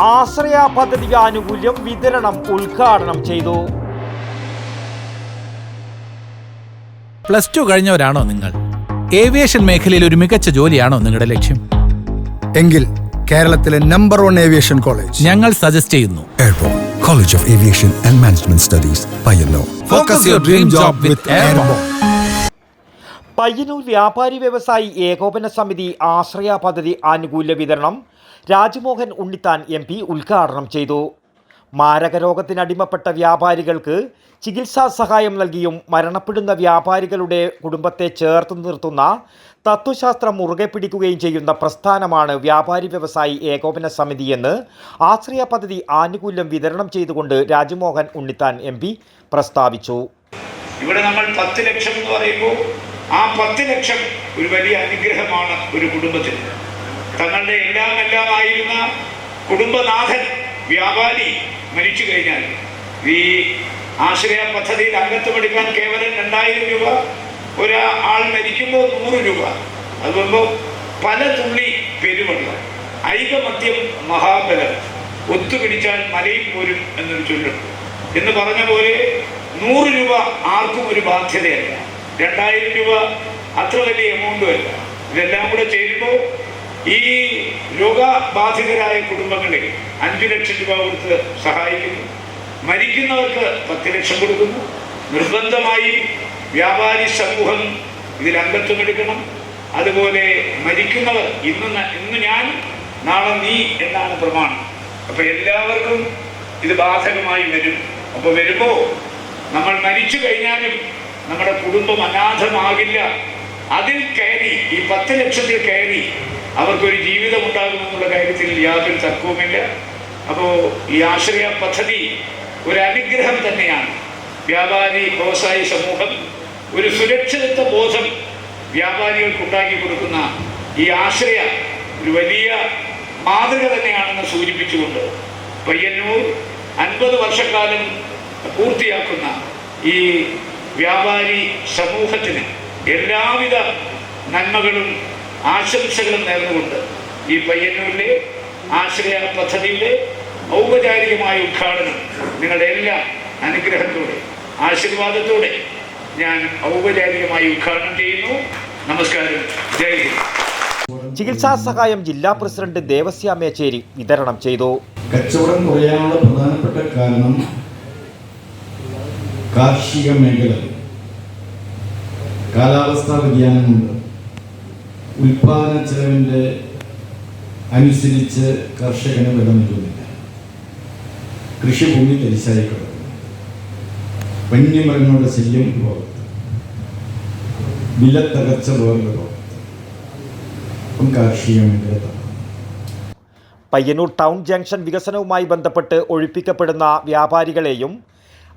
ആശ്രയ പദ്ധതി ആനുകൂല്യം വിതരണം ഉദ്ഘാടനം ചെയ്തു. പ്ലസ് ടു കഴിഞ്ഞവരാണോ നിങ്ങൾ? ഏവിയേഷൻ മേഖലയിൽ ഒരു മികച്ച ജോലിയാണോ നിങ്ങളുടെ ലക്ഷ്യം? എങ്കിൽ കേരളത്തിലെ നമ്പർ വൺ ഏവിയേഷൻ കോളേജ് ഞങ്ങൾ സജസ്റ്റ് ചെയ്യുന്നു. Airport College of Aviation and Management Studies, Payyanur. Focus your dream job with Airborne. Payyanur വ്യാപാരി വ്യവസായി ഏകോപന സമിതി ആശ്രയ പദ്ധതി ആനുകൂല്യ വിതരണം രാജ്മോഹൻ ഉണ്ണിത്താൻ എം പി ഉദ്ഘാടനം ചെയ്തു. മാരകരോഗത്തിനടിമപ്പെട്ട വ്യാപാരികൾക്ക് ചികിത്സാ സഹായം നൽകിയും മരണപ്പെടുന്ന വ്യാപാരികളുടെ കുടുംബത്തെ ചേർത്ത് നിർത്തുന്ന തത്വശാസ്ത്രം മുറുകെ പിടിക്കുകയും ചെയ്യുന്ന പ്രസ്ഥാനമാണ് വ്യാപാരി വ്യവസായി ഏകോപന സമിതിയെന്ന് ആശ്രയ പദ്ധതി ആനുകൂല്യം വിതരണം ചെയ്തുകൊണ്ട് രാജ്മോഹൻ ഉണ്ണിത്താൻ എം പ്രസ്താവിച്ചു. ഇവിടെ നമ്മൾ പത്ത് ലക്ഷം എന്ന് പറയുമ്പോൾ ആ പത്ത് ലക്ഷം ഒരു വലിയ അനുഗ്രഹമാണ് ഒരു കുടുംബത്തിന്. തങ്ങളുടെ എല്ലാം എല്ലാമായിരുന്ന കുടുംബനാഥൻ വ്യാപാരി മരിച്ചു കഴിഞ്ഞാൽ ഈ ആശ്രയ പദ്ധതിയിൽ അംഗത്വമെടുക്കാൻ കേവലം രണ്ടായിരം രൂപ ഒരാൾ മരിക്കുമ്പോൾ നൂറ് രൂപ അത് വരുമ്പോൾ പല തുള്ളി പെരുവെള്ളം ഐകമത്യം മഹാബലം ഒത്തുപിടിച്ചാൽ മലയും പോരും എന്നൊരു ചൊല്ലുണ്ട്. എന്ന് പറഞ്ഞ പോലെ നൂറ് രൂപ ആർക്കും ഒരു ബാധ്യതയല്ല. രണ്ടായിരം രൂപ അത്ര വലിയ എമൗണ്ടും അല്ല. ഇതെല്ലാം കൂടെ ചേരുമ്പോൾ ഈ രോഗബാധിതരായ കുടുംബങ്ങളിൽ അഞ്ചു ലക്ഷം രൂപ കൊടുത്ത് സഹായിക്കുന്നു. മരിക്കുന്നവർക്ക് പത്ത് ലക്ഷം കൊടുക്കുന്നു. നിർബന്ധമായി വ്യാപാരി സമൂഹം ഇതിൽ അംഗത്വം എടുക്കണം. അതുപോലെ മരിക്കുന്നവർ ഇന്ന് ഇന്ന് ഞാൻ നാളെ നീ എന്നാണ് പ്രമാണം. അപ്പൊ എല്ലാവർക്കും ഇത് ബാധകമായി വരും. അപ്പൊ വരുമ്പോ നമ്മൾ മരിച്ചു കഴിഞ്ഞാലും നമ്മുടെ കുടുംബം അനാഥമാകില്ല. അതിൽ കയറി ഈ പത്ത് ലക്ഷത്തിൽ കയറി അവർക്കൊരു ജീവിതം ഉണ്ടാകുമെന്നുള്ള കാര്യത്തിൽ യാതൊരു തർക്കവുമില്ല. അപ്പോൾ ഈ ആശ്രയ പദ്ധതി ഒരു അനുഗ്രഹം തന്നെയാണ്. വ്യാപാരി വ്യവസായി സമൂഹം ഒരു സുരക്ഷിതത്വ ബോധം വ്യാപാരികൾക്ക് ഉണ്ടാക്കി കൊടുക്കുന്ന ഈ ആശ്രയ ഒരു വലിയ മാതൃക തന്നെയാണെന്ന് സൂചിപ്പിച്ചുകൊണ്ട് പയ്യന്നൂർ അൻപത് വർഷക്കാലം പൂർത്തിയാക്കുന്ന ഈ വ്യാപാരി സമൂഹത്തിന് എല്ലാവിധ നന്മകളും ആശംസകളും നേർന്നുകൊണ്ട് ഈ പയ്യന്നൂരിലെ ആശ്രയ പദ്ധതിയുടെ ഔപചാരികമായ ഉദ്ഘാടനം നിങ്ങളുടെ എല്ലാ അനുഗ്രഹത്തോടെ ആശീർവാദത്തോടെ ഞാൻ ഔപചാരികമായി ഉദ്ഘാടനം ചെയ്യുന്നു. നമസ്കാരം. ജയ് ഹിന്ദ്. ചികിത്സാ സഹായം ജില്ലാ പ്രസിഡന്റ് ദേവസ്യ മേച്ചേരി വിതരണം ചെയ്തു. കച്ചവടം കുറയാനുള്ള പ്രധാനപ്പെട്ട കാരണം കാർഷിക മേഖല. കാലാവസ്ഥാ വ്യതിയാനമുണ്ട്. ഉൽപാദന ചെലവിന്റെ അനുസരിച്ച് കർഷകന് വില നൽകുന്നില്ല. കൃഷിഭൂമി തരിശായി കിടക്കുന്നു. വന്യമൃഗങ്ങളുടെ ശല്യം ഭാഗത്ത് വിലത്തകർച്ച വേറൊരു ഭാഗത്ത് അപ്പം കാർഷിക മേഖല പയ്യന്നൂർ ടൗൺ ജംഗ്ഷൻ വികസനവുമായി ബന്ധപ്പെട്ട് ഒഴിപ്പിക്കപ്പെടുന്ന വ്യാപാരികളെയും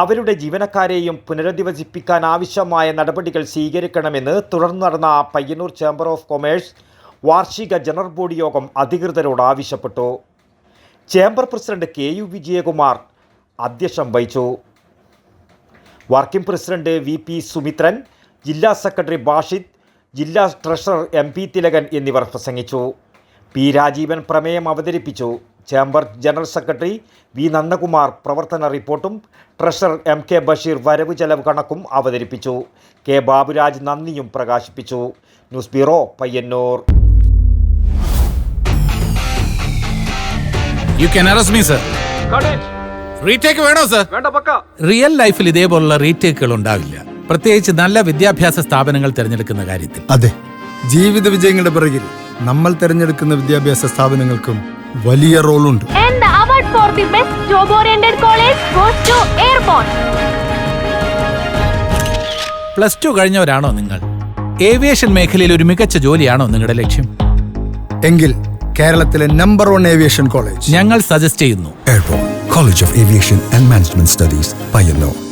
അവരുടെ ജീവനക്കാരെയും പുനരധിവസിപ്പിക്കാൻ ആവശ്യമായ നടപടികൾ സ്വീകരിക്കണമെന്ന് തുടർന്ന് നടന്ന പയ്യന്നൂർ ചേംബർ ഓഫ് കൊമേഴ്സ് വാർഷിക ജനറൽ ബോഡി യോഗം അധികൃതരോട് ആവശ്യപ്പെട്ടു. Chamber president K U Vijayakumar അധ്യക്ഷം വഹിച്ചു. Working president V P Sumithran ജില്ലാ സെക്രട്ടറി ബാഷിദ് ജില്ലാ ട്രഷറർ എം പി തിലകൻ എന്നിവർ പ്രസംഗിച്ചു. പി രാജീവൻ പ്രമേയം അവതരിപ്പിച്ചു. Chamber general secretary V Nandakumar പ്രവർത്തന റിപ്പോർട്ടും ട്രഷറർ എം കെ ബഷീർ വരവ് ചെലവ് കണക്കും അവതരിപ്പിച്ചു. കെ ബാബുരാജ് നന്ദിയും പ്രകാശിപ്പിച്ചു. News bureau Payyanur. You can arrest me sir retake വേണോ സർ വേണ്ട റിയൽ ലൈഫിൽ ഇതേപോലുള്ള റീടേക്കുകൾ ഉണ്ടാവില്ല. പ്രത്യേകിച്ച് നല്ല വിദ്യാഭ്യാസ സ്ഥാപനങ്ങൾ തിരഞ്ഞെടുക്കുന്ന കാര്യത്തിൽ. അതെ. ജീവിത വിജയങ്ങളുടെ പിറകിൽ നമ്മൾ തിരഞ്ഞെടുക്കുന്ന വിദ്യാഭ്യാസ സ്ഥാപനങ്ങൾക്കും വലിയ റോളുണ്ട്. പ്ലസ് ടു കഴിഞ്ഞവരാണോ നിങ്ങൾ? ഏവിയേഷൻ മേഖലയിൽ ഒരു മികച്ച ജോലിയാണോ നിങ്ങളുടെ ലക്ഷ്യം? എങ്കിൽ കേരളത്തിലെ നമ്പർ വൺ ഏവിയേഷൻ കോളേജ് ഞങ്ങൾ സജസ്റ്റ് ചെയ്യുന്നു. Airport college of aviation and management studies Payyanur